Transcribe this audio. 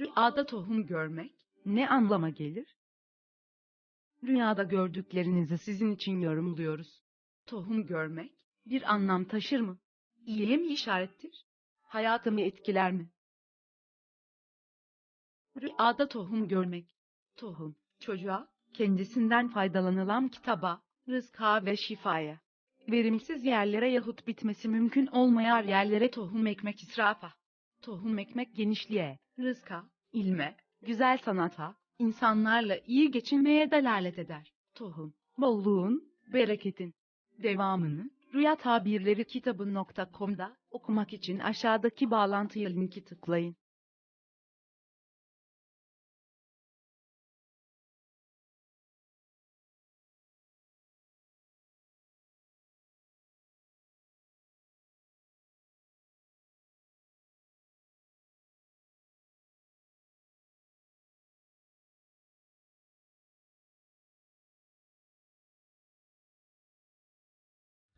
Rüyada tohum görmek ne anlama gelir? Rüyada gördüklerinizi sizin için yorumluyoruz. Tohum görmek bir anlam taşır mı? İyiye mi işarettir? Hayatımı etkiler mi? Rüyada tohum görmek. Tohum, çocuğa, kendisinden faydalanılan kitaba, rızka ve şifaya. Verimsiz yerlere yahut bitmesi mümkün olmayan yerlere tohum ekmek israfa. Tohum ekmek genişliğe, rızka, ilme, güzel sanata, insanlarla iyi geçinmeye delalet eder. Tohum, bolluğun, bereketin. Devamını, Rüya Tabirleri kitabı.com'da okumak için aşağıdaki bağlantıya linki tıklayın.